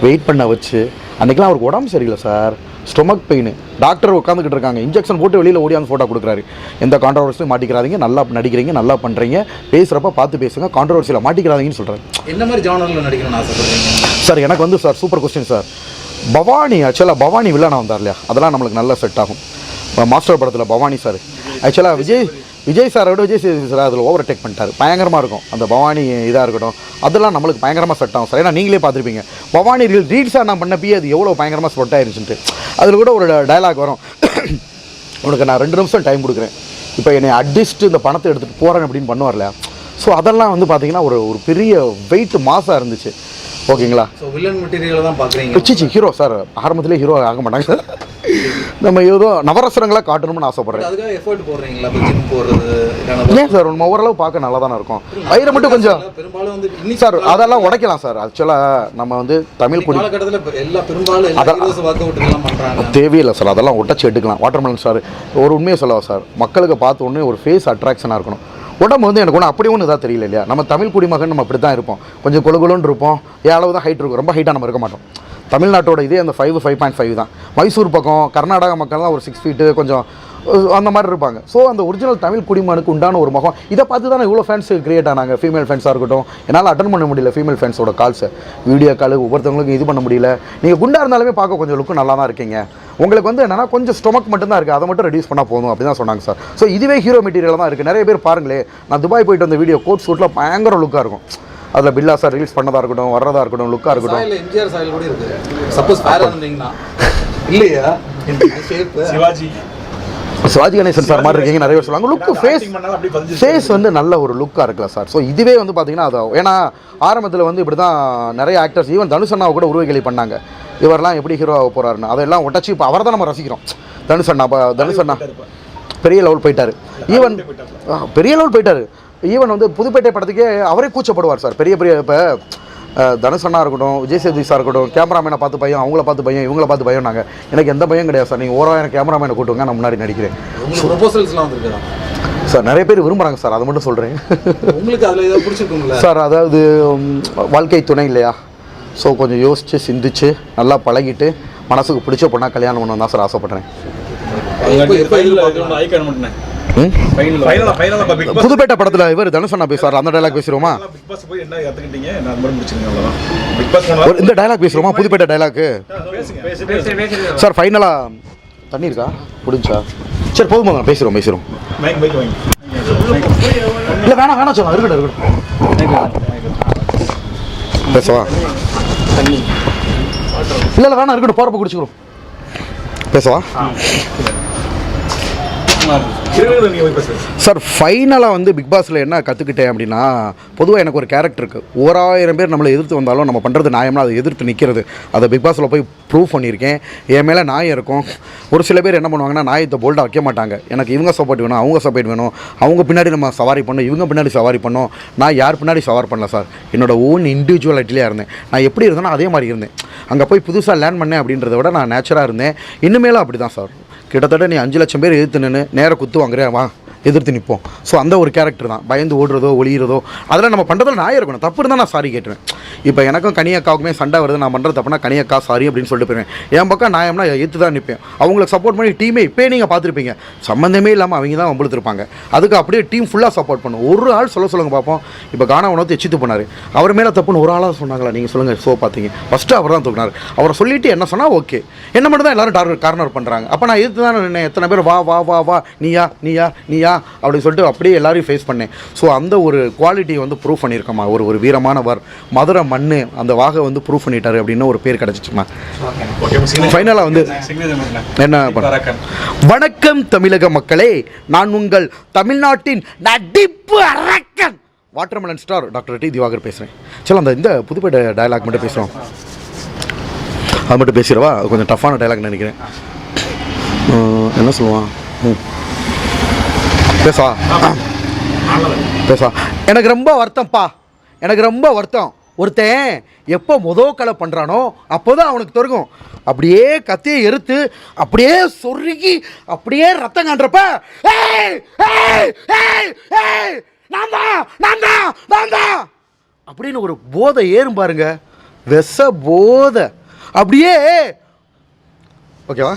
வெயிட் பண்ண வச்சு அன்றைக்கெலாம் அவருக்கு உடம்பு சரியில்லை சார். ஸ்டொமக் பெயின் டாக்டர் உட்காந்துக்கிட்டு இருக்காங்க. இன்ஜெக்ஷன் போட்டு வெளியில் ஓடியாந்து ஃபோட்டோ கொடுக்குறாரு. எந்த கான்ட்ரவர்சியும் மாட்டிக்கிறாதீங்க. நல்லா நடிக்கிறீங்க நல்லா பண்ணுறீங்க பேசுகிறப்ப பார்த்து பேசுங்க. கான்ட்ரவர்சியில் மாட்டிக்கிறாதீங்கன்னு சொல்கிறேன் என்ன மாதிரி ஜானரில் நடிக்கணும்னு ஆசைப்படுறீங்க? சார் எனக்கு வந்து sir super question sir. Bhavani ஆக்சுவலாக பவானி வில்லனா வந்தார் இல்லையா? அதெல்லாம் நம்மளுக்கு நல்லா செட் ஆகும். மாஸ்டர் படத்தில் பவானி சார். ஆக்சுவலாக விஜய் விஜய் சாரோட விஜய் சேது சார் அதில் ஓவர் டேக் பண்ணிட்டார். பயங்கரமாக இருக்கும். அந்த பவானி இதாக இருக்கட்டும். அதெல்லாம் நம்மளுக்கு பயங்கரமாக செட் ஆகும் சார். ஏன்னா நீங்களே பார்த்துருப்பீங்க. பவானி ரீல் ரீல்ஸாக நான் பண்ணப்பயே அது எவ்வளோ பயங்கரமாக ஸ்பொட் ஆயிருச்சுன்ட்டு. அதில் கூட ஒரு டயலாக் வரும். உனக்கு நான் ரெண்டு நிமிஷம் டைம் கொடுக்குறேன். இப்போ என்னை அடிச்சுட்டு இந்த பணத்தை எடுத்துகிட்டு போகிறேன் அப்படின்னு பண்ணுவார்ல. ஸோ அதெல்லாம் வந்து பார்த்தீங்கன்னா ஒரு ஒரு பெரிய வெயிட் மாசாக இருந்துச்சு. ஓகேங்களா ஸோ வில்லன் மெட்டீரியலை தான் பார்க்குறீங்க ஹீரோ சார் ஆரம்பத்திலே ஹீரோ ஆக மாட்டாங்க சார் நம்ம ஏதோ நவரசனங்களாக காட்டணும்னு ஆசைப்பட்றேன். அதுக்காக எஃபர்ட் போடுறீங்களா? இப்போ ஜிம் போடுறது இல்லைன்னா ஏன் சார்? நம்ம ஓரளவு பார்க்க நல்லா தானே இருக்கும். வயிறை மட்டும் கொஞ்சம் பெரும்பாலும் வந்து இன்னைக்கு சார் அதெல்லாம் உடைக்கலாம் சார். ஆக்சுவலாக நம்ம வந்து தமிழ் குடி காலகட்டத்தில் எல்லா பெரும்பாலும் தேவையில்லை சார். அதெல்லாம் ஒட்டச்சு எடுக்கலாம். வாட்டர்மெலன் சார் ஒரு உண்மையை சொல்லவா சார்? மக்களுக்கு பார்த்த உடனே ஒரு ஃபேஸ் அட்ராக்ஷனாக இருக்கணும். உடம்பு வந்து எனக்கு ஒன்றும் அப்படி ஒன்று இதாக தெரியல இல்லையா? நம்ம தமிழ் குடிமகன் நம்ம அப்படி தான் இருப்போம். கொஞ்சம் கொழு கொழுன்னு இருப்போம். ஏன் அளவு தான் ஹைட் இருக்கும். ரொம்ப ஹைட்டாக நம்ம இருக்க மாட்டோம். தமிழ்நாட்டோட இதே அந்த ஃபைவ் ஃபைவ் பாயிண்ட் ஃபைவ் தான். மைசூர் பக்கம் கர்நாடகா மக்கள்லாம் ஒரு சிக்ஸ் ஃபீட்டு கொஞ்சம் அந்த மாதிரி இருப்பாங்க. ஸோ அந்த ஒரிஜினல் தமிழ் குடிமனுக்கு உண்டான ஒரு முகம் இதை பார்த்து தானே இவ்வளோ ஃபேன்ஸ் கிரியேட் ஆனாங்க. ஃபீமேல் ஃபேன்ஸாக இருக்கட்டும் என்னால் அட்டன் பண்ண முடியல ஃபீமேல் ஃபேன்ஸோட கால்ஸை வீடியோ கால் ஒவ்வொருத்தவங்களுக்கும் இது பண்ண முடியல. நீங்கள் குண்டாக இருந்தாலுமே பார்க்க கொஞ்சம் லுக்கு நல்லா தான் இருக்கீங்க. உங்களுக்கு வந்து என்னன்னா கொஞ்சம் ஸ்டொமக் மட்டும்தான் இருக்குது அதை மட்டும் ரெடியூஸ் பண்ணால் போதும் அப்படி தான் சொன்னாங்க சார் ஸோ இதுவே ஹீரோ மெட்டீரியல் தான் இருக்குது நிறைய பேர் பாருங்களே நான் துபாய் போயிட்டு வந்த வீடியோ கோட் சூட்டில் பயங்கர லுக்காக இருக்கும். அதில் பில்லா சார் ரிலீஸ் பண்ணதாக இருக்கட்டும் வர்றதா இருக்கட்டும் லுக்காக இருக்கட்டும். எம்ஜிஆர் சாயில் கூட இருக்கு. சப்போஸ் வேற இருந்தீங்கன்னா இல்லையா? சிவாஜி. சிவாஜி கணேசன் சார் மாதிரி இருக்கீங்க நிறைய பேர் சொல்லுவாங்க. லுக்கு ஃபேஸ். ஃபேஸ் வந்து நல்ல ஒரு லுக்காக இருக்கலாம் சார். ஸோ இதுவே வந்து பார்த்தீங்கன்னா அது ஏன்னா ஆரம்பத்தில் வந்து இப்படி தான் நிறைய ஆக்டர்ஸ் ஈவன் தனுஷ் அண்ணாவை கூட உருவகேலி பண்ணாங்க. இவரெல்லாம் எப்படி ஹீரோ ஆக போகிறாருன்னு அதெல்லாம் ஒட்டச்சு இப்போ அவரை தான் நம்ம ரசிக்கிறோம். தனுஷ் அண்ணா தனுஷ் அண்ணா. பெரிய லெவல் போயிட்டாரு. ஈவன் பெரிய லெவல் போயிட்டாரு. ஈவன் வந்து புதுப்பேட்டை படத்துக்கே அவரே கூச்சப்படுவார் சார். பெரிய பெரிய இப்போ அண்ணா இருக்கட்டும் விஜய் சேதுபதி சார் இருக்கட்டும் கேமராமேனை பார்த்து பையன் அவங்கள பார்த்து பையன் இவங்கள பார்த்து பையன் நாங்கள் எனக்கு எந்த பையன் கிடையாது சார். நீங்கள் ஓராயிரம் கேமராமேனை கூட்டுங்க நான் முன்னாடி நடிக்கிறேன். ப்ரொபோசல்ஸ்லாம் சார் நிறைய பேர் விரும்புகிறாங்க சார். அதை மட்டும் சொல்கிறேன் உங்களுக்கு அதில் ஏதாவது பிடிச்சிருக்குங்களா சார் அதாவது வாழ்க்கை துணை இல்லையா? ஸோ கொஞ்சம் யோசித்து சிந்திச்சு நல்லா பழகிட்டு மனசுக்கு பிடிச்ச பொண்ணா கல்யாணம் பண்ணணும் தான் சார் ஆசைப்பட்றேன். ஃபைனல் ஃபைனல் ஃபைனலா ஃபைனலா புதுப்பேட்டை படத்தில் இவர் தனுஷ் அண்ணா பேசுவார் அந்த டைலாக் பேசுகிறோமா பிக் பாஸ் போய் என்ன கத்துக்கிட்டீங்க நான் மட்டும் முடிச்சிருங்க அவ்வளவுதான். பிக் பாஸ் ஒரு இந்த டைலாக் பேசுகிறோமா புதுப்பேட்டை பேசுங்க சார் ஃபைனலாக தண்ணி இருக்கா? முடிஞ்சா சரி போதும் மைக் வாங்கி இல்லை வேணாம் வேணாம் சொல்லலாம் இருக்கட்டும் இருக்கட்டும். பேசவா? இல்லை இல்லை வேணாம் இருக்கட்டும் போகிறப்ப குடிச்சுக்கிறோம். பேசவா? சார் ஃபைனலாக வந்து பிக் பாஸில் என்ன கற்றுக்கிட்டேன் அப்படின்னா பொதுவாக எனக்கு ஒரு கேரக்டர் இருக்குது ஓராயிரம் பேர் நம்மளை எதிர்த்து வந்தாலும் நம்ம பண்ணுறது நியாயம்னா அதை எதிர்த்து நிற்கிறது அதை பிக் பாஸில் போய் ப்ரூவ் பண்ணியிருக்கேன். என் மேலே நாயம் இருக்கும். ஒரு சில பேர் என்ன பண்ணுவாங்கன்னா நாயத்தை போல்டாக வைக்க மாட்டாங்க. எனக்கு இவங்க சப்போர்ட் வேணும் அவங்க சப்போர்ட் வேணும். அவங்க பின்னாடி நம்ம சவாரி பண்ணணும் இவங்க பின்னாடி சவாரி பண்ணோம் நான் யார் பின்னாடி சவாரி பண்ணல சார்? என்னோட ஓன் இண்டிவிஜுவலிட்டியாக இருந்தேன். நான் எப்படி இருந்தேனோ அதே மாதிரி இருந்தேன். அங்கே போய் புதுசாக லேர்ன் பண்ணேன் அப்படின்றத விட நான் நேச்சராக இருந்தேன். இன்னுமேலும் அப்படி தான் சார். கிட்டத்தட்ட நீ அஞ்சு லட்சம் பேர் எதிர்த்து நின்று நேராக குத்து வாங்குறேன் வா எதிர்த்து நிற்போம் ஸோ அந்த ஒரு கேரக்டர் தான். பயந்து ஓடுறதோ ஒளியிறதோ அதெல்லாம் நம்ம பண்ணுறதுல நான் இருக்கணும். தப்பு இருந்தால் நான் சாரி கேட்டுருவேன். இப்போ எனக்கும் கனியக்காவுக்குமே சண்டை வருது நான் பண்ணுறது தப்புனா கனியக்கா சாரி அப்படின்னு சொல்லிட்டு போயிருவேன். என் பக்கம் நான் எம்னா எடுத்து தான் நிற்பேன் அவங்களுக்கு சப்போர்ட் பண்ணி டீமே இப்போ நீங்கள் பார்த்துருப்பீங்க. சம்மந்தமே இல்லாமல் அவங்க தான் வம்பளுத்துருப்பாங்க அதுக்கு அப்படியே டீம் ஃபுல்லாக சப்போர்ட் பண்ணும். ஒரு ஆள் சொல்ல சொல்லுங்க பார்ப்போம் இப்போ கானா உணவு எச்சித்து போனார். அவர் மேலே தப்புன்னு ஒரு ஆளாக சொன்னாங்களா? நீங்கள் சொல்லுங்கள் ஷோ பார்த்தீங்க ஃபஸ்ட்டு அவர் தான் தூக்கினார். அவரை சொல்லிட்டு என்ன சொன்னால் ஓகே என்ன மட்டும் தான் எல்லாரும் டார்கெட் கார்னர் பண்ணுறாங்க அப்போ நான் எதிர்த்து தான் நின்னேன். எத்தனை பேர் வா வா வா வா நீயா நீயா நீயா அப்படின்னு சொல்லிட்டு அப்படியே எல்லாரையும் ஃபேஸ் பண்ணேன். ஸோ அந்த ஒரு குவாலிட்டி வந்து ப்ரூவ் பண்ணியிருக்கோமா? ஒரு ஒரு வீரமானவர் மதுரை மண்ணு அந்த வாகை வந்து ப்ரூவ் பண்ணிட்டாரு அப்படின்னு ஒரு பேர் கிடச்சிச்சுமா. ஃபைனலாக வந்து என்ன? வணக்கம் தமிழக மக்களே நான் உங்கள் தமிழ்நாட்டின் நடிப்பு அரக்கன் watermelon star doctor T Divakar பேசுகிறேன் சரி அந்த இந்த புதுப்பேட்டை டயலாக் மட்டும் பேசுகிறோம் அது மட்டும் பேசிடவா? கொஞ்சம் டஃப்பான டயலாக் நினைக்கிறேன். என்ன சொல்லுவான்? ம். பேசவா? பேசவா? எனக்கு ரொம்ப வருத்தம்ப்பா எனக்கு ரொம்ப வருத்தம். ஒருத்தன் எப்போ முதோ கலை பண்ணுறானோ அப்போ தான் அவனுக்கு தொடங்கும் அப்படியே கத்தியை எறுத்து அப்படியே சொருகி அப்படியே ரத்தம் காண்றப்ப நான் தான் நான் தான் நான் தான். அப்படின்னு ஒரு போதை ஏறும் பாருங்க. வெச போதை. அப்படியே ஓகேவா?